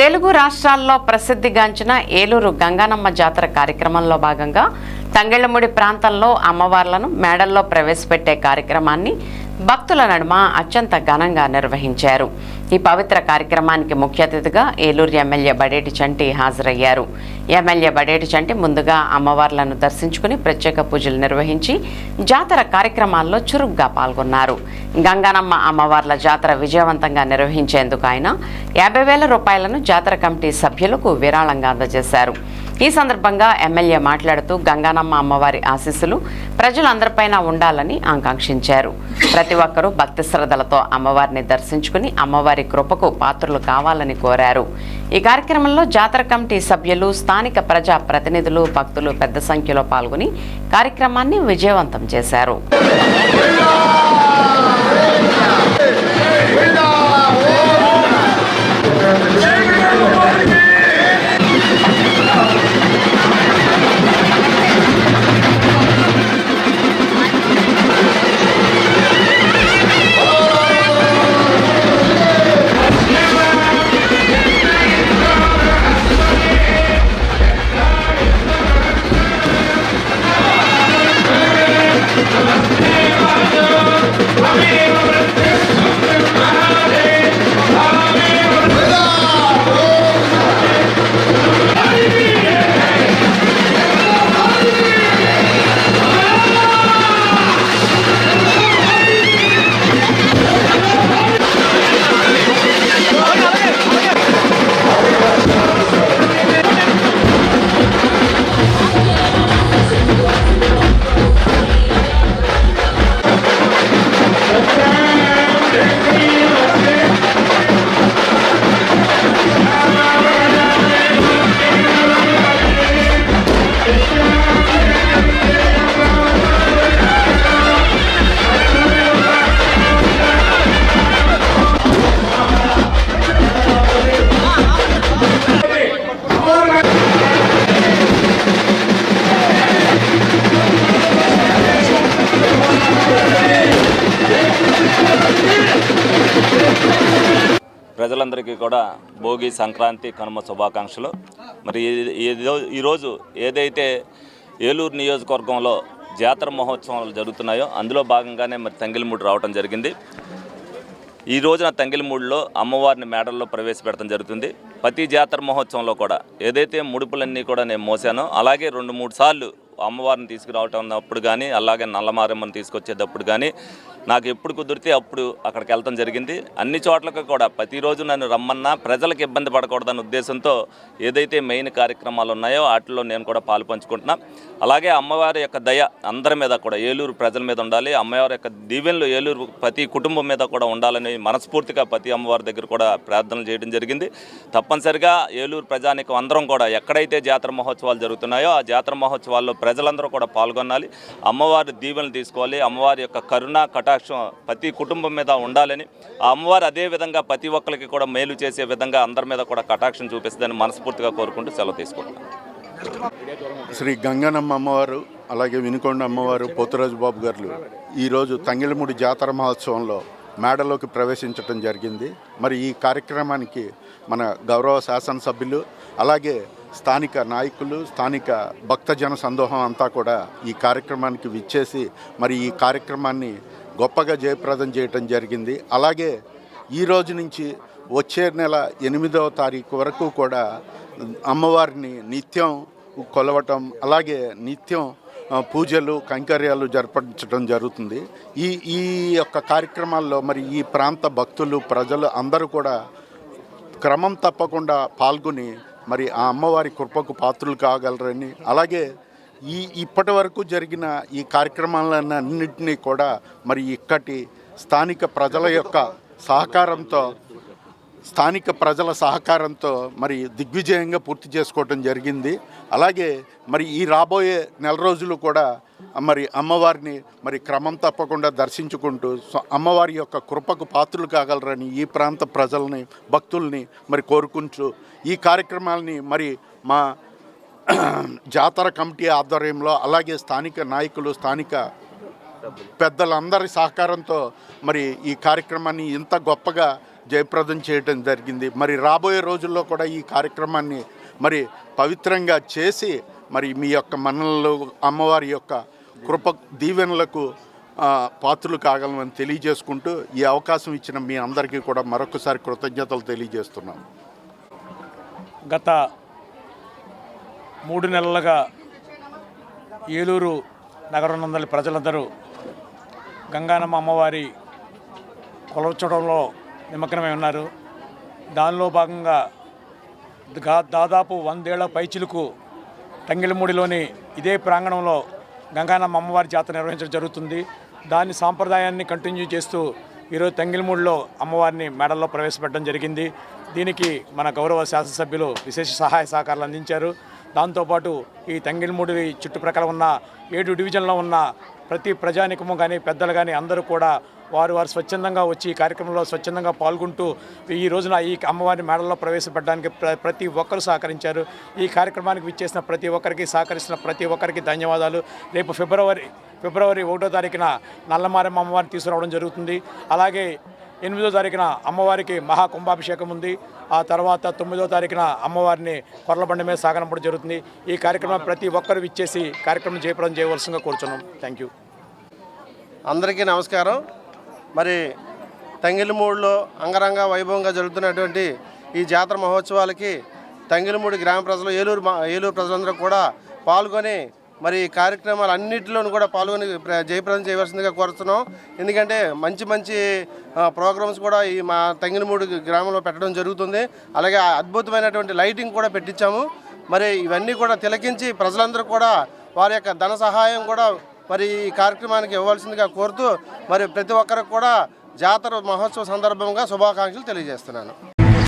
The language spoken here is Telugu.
తెలుగు రాష్ట్రాల్లో ప్రసిద్ధిగాంచిన ఏలూరు గంగానమ్మ జాతర కార్యక్రమంలో భాగంగా తంగళ్ళముడి ప్రాంతంలో అమ్మవార్లను మేడల్లో ప్రవేశపెట్టే కార్యక్రమాన్ని భక్తుల నడుమ అత్యంత ఘనంగా నిర్వహించారు. ఈ పవిత్ర కార్యక్రమానికి ముఖ్య అతిథిగా ఏలూరు ఎమ్మెల్యే బడేటి చంటి హాజరయ్యారు. ఎమ్మెల్యే బడేటి చంటి ముందుగా అమ్మవార్లను దర్శించుకుని ప్రత్యేక పూజలు నిర్వహించి జాతర కార్యక్రమాల్లో చురుగ్గా పాల్గొన్నారు. గంగానమ్మ అమ్మవార్ల జాతర విజయవంతంగా నిర్వహించేందుకు ఆయన యాభై వేల రూపాయలను జాతర కమిటీ సభ్యులకు విరాళంగా అందజేశారు. ఈ సందర్భంగా ఎమ్మెల్యే మాట్లాడుతూ గంగానమ్మ అమ్మవారి ఆశీస్సులు ప్రజలందరిపైన ఉండాలని ఆకాంక్షించారు. ప్రతి ఒక్కరూ భక్తి శ్రద్ధలతో అమ్మవారిని దర్శించుకుని అమ్మవారి కృపకు పాత్రలు కావాలని కోరారు. ఈ కార్యక్రమంలో జాతర కమిటీ సభ్యులు స్థానిక ప్రజా ప్రతినిధులు భక్తులు పెద్ద సంఖ్యలో పాల్గొని కార్యక్రమాన్ని విజయవంతం చేశారు. ప్రజలందరికీ కూడా భోగి సంక్రాంతి కనుమ శుభాకాంక్షలు. మరి ఈ- ఈరోజు ఏదైతే ఏలూరు నియోజకవర్గంలో జాతర మహోత్సవాలు జరుగుతున్నాయో అందులో భాగంగానే మరి తంగిలిమూడు రావడం జరిగింది. ఈ రోజున తంగిలిమూడిలో అమ్మవారిని మేడల్లో ప్రవేశపెడతం జరుగుతుంది. ప్రతి జాతర మహోత్సవంలో కూడా ఏదైతే ముడుపులన్నీ కూడా నేను మోసానో అలాగే రెండు మూడు సార్లు అమ్మవారిని తీసుకురావటం అప్పుడు కానీ అలాగే నల్లమారమ్మని తీసుకొచ్చేటప్పుడు కానీ నాకు ఎప్పుడు కుదిరితే అప్పుడు అక్కడికి వెళ్ళటం జరిగింది. అన్ని చోట్లకు కూడా ప్రతిరోజు నన్ను రమ్మన్నా ప్రజలకు ఇబ్బంది పడకూడదన్న ఉద్దేశంతో ఏదైతే మెయిన్ కార్యక్రమాలు ఉన్నాయో వాటిలో నేను కూడా పాలు పంచుకుంటున్నా. అలాగే అమ్మవారి యొక్క దయ అందరి మీద కూడా ఏలూరు ప్రజల మీద ఉండాలి అమ్మవారి యొక్క దీవెనలు ఏలూరు ప్రతి కుటుంబం మీద కూడా ఉండాలని మనస్ఫూర్తిగా ప్రతి అమ్మవారి దగ్గర కూడా ప్రార్థనలు చేయడం జరిగింది. తప్పనిసరిగా ఏలూరు ప్రజానికి అందరం కూడా ఎక్కడైతే జాతర మహోత్సవాలు జరుగుతున్నాయో ఆ జాతర మహోత్సవాల్లో ప్రజలందరూ కూడా పాల్గొనాలి. అమ్మవారి దీవెనలు తీసుకోవాలి అమ్మవారి యొక్క కరుణ కటాక్షం ప్రతి కుటుంబం మీద ఉండాలని ఆ అమ్మవారు అదే విధంగా ప్రతి ఒక్కరికి కూడా మేలు చేసే విధంగా అందరి మీద కూడా కటాక్షం చూపిస్తుందని మనస్ఫూర్తిగా కోరుకుంటూ సెలవు తీసుకుంటున్నాను. శ్రీ గంగనమ్మ అమ్మవారు అలాగే వినుకొండ అమ్మవారు పోతురాజు బాబు గారు ఈరోజు తంగిలముడి జాతర మహోత్సవంలో మేడలోకి ప్రవేశించడం జరిగింది. మరి ఈ కార్యక్రమానికి మన గౌరవ శాసనసభ్యులు అలాగే స్థానిక నాయకులు స్థానిక భక్తజన సందోహం అంతా కూడా ఈ కార్యక్రమానికి విచ్చేసి మరి ఈ కార్యక్రమాన్ని గొప్పగా జయప్రదం చేయటం జరిగింది. అలాగే ఈ రోజు నుంచి వచ్చే నెల ఎనిమిదవ తారీఖు వరకు కూడా అమ్మవారిని నిత్యం కొలవటం అలాగే నిత్యం పూజలు కైంకర్యాలు జరపడం జరుగుతుంది. ఈ ఈ యొక్క కార్యక్రమాల్లో మరి ఈ ప్రాంత భక్తులు ప్రజలు అందరూ కూడా క్రమం తప్పకుండా పాల్గొని మరి ఆ అమ్మవారి కృపకు పాత్రులు కాగలరని అలాగే ఈ ఇప్పటి వరకు జరిగిన ఈ కార్యక్రమాలన్నింటినీ కూడా మరి ఇక్కటి స్థానిక ప్రజల యొక్క సహకారంతో స్థానిక ప్రజల సహకారంతో మరి దిగ్విజయంగా పూర్తి చేసుకోవటం జరిగింది. అలాగే మరి ఈ రాబోయే నెల రోజులు కూడా మరి అమ్మవారిని మరి క్రమం తప్పకుండా దర్శించుకుంటూ అమ్మవారి యొక్క కృపకు పాత్రలు కాగలరని ఈ ప్రాంత ప్రజల్ని భక్తుల్ని మరి కోరుకుంటూ ఈ కార్యక్రమాలని మరి మా జాతర కమిటీ ఆధ్వర్యంలో అలాగే స్థానిక నాయకులు స్థానిక పెద్దలందరి సహకారంతో మరి ఈ కార్యక్రమాన్ని ఇంత గొప్పగా జయప్రదం చేయటం జరిగింది. మరి రాబోయే రోజుల్లో కూడా ఈ కార్యక్రమాన్ని మరి పవిత్రంగా చేసి మరి మీ యొక్క మన్ననలు అమ్మవారి యొక్క కృప దీవెనలకు పాత్రలు కాగలమని తెలియజేసుకుంటూ ఈ అవకాశం ఇచ్చిన మీ అందరికీ కూడా మరొకసారి కృతజ్ఞతలు తెలియజేస్తున్నాం గత మూడు నెలలుగా ఏలూరు నగరనందలి ప్రజలందరూ గంగానమ్మ అమ్మవారి కొలవచ్చడంలో నిమగ్నమై ఉన్నారు. దానిలో భాగంగా దాదాపు వందేళ్ళ పైచిలకు తంగిలమూడిలోని ఇదే ప్రాంగణంలో గంగానమ్మ అమ్మవారి జాతర నిర్వహించడం జరుగుతుంది. దాని సాంప్రదాయాన్ని కంటిన్యూ చేస్తూ ఈరోజు తంగిలమూడిలో అమ్మవారిని మెడల్లో ప్రవేశపెట్టడం జరిగింది. దీనికి మన గౌరవ శాసనసభ్యులు విశేష సహాయ సహకారాలు అందించారు. దాంతోపాటు ఈ తంగిలమూడి చుట్టుప్రక్కల ఉన్న ఏడు డివిజన్లో ఉన్న ప్రతి ప్రజానికము కానీ పెద్దలు కానీ అందరూ కూడా వారు వారు స్వచ్ఛందంగా వచ్చి ఈ కార్యక్రమంలో స్వచ్ఛందంగా పాల్గొంటూ ఈ రోజున ఈ అమ్మవారిని మేడల్లో ప్రవేశపెట్టడానికి ప్ర ప్రతి ఒక్కరు సహకరించారు. ఈ కార్యక్రమానికి విచ్చేసిన ప్రతి ఒక్కరికి సహకరిస్తున్న ప్రతి ఒక్కరికి ధన్యవాదాలు. రేపు ఫిబ్రవరి ఫిబ్రవరి ఒకటో తారీఖున నల్లమారమ్మ అమ్మవారిని తీసుకురావడం జరుగుతుంది. అలాగే ఎనిమిదో తారీఖున అమ్మవారికి మహా కుంభాభిషేకం ఉంది. ఆ తర్వాత తొమ్మిదో తారీఖున అమ్మవారిని కొర్లబండి మీద సాగనంపడం జరుగుతుంది. ఈ కార్యక్రమం ప్రతి ఒక్కరు ఇచ్చేసి కార్యక్రమం జయప్రదం చేయవలసిందిగా కోరుచున్నాం. థ్యాంక్ యూ అందరికీ నమస్కారం. మరి తంగిలిమూడిలో అంగరంగ వైభవంగా జరుగుతున్నటువంటి ఈ జాతర మహోత్సవాలకి తంగిలిమూడి గ్రామ ప్రజలు ఏలూరు ఏలూరు ప్రజలందరూ కూడా పాల్గొని మరి ఈ కార్యక్రమాలు అన్నింటిలోనూ కూడా పాల్గొని ప్ర- జయప్రదం చేయవలసిందిగా కోరుతున్నాం. ఎందుకంటే మంచి మంచి ప్రోగ్రామ్స్ కూడా ఈ మా తంగినమూడు గ్రామంలో పెట్టడం జరుగుతుంది. అలాగే అద్భుతమైనటువంటి లైటింగ్ కూడా పెట్టించాము. మరి ఇవన్నీ కూడా తిలకించి ప్రజలందరూ కూడా వారి యొక్క ధన సహాయం కూడా మరి ఈ కార్యక్రమానికి ఇవ్వాల్సిందిగా కోరుతూ మరి ప్రతి ఒక్కరికి కూడా జాతర మహోత్సవ సందర్భంగా శుభాకాంక్షలు తెలియజేస్తున్నాను.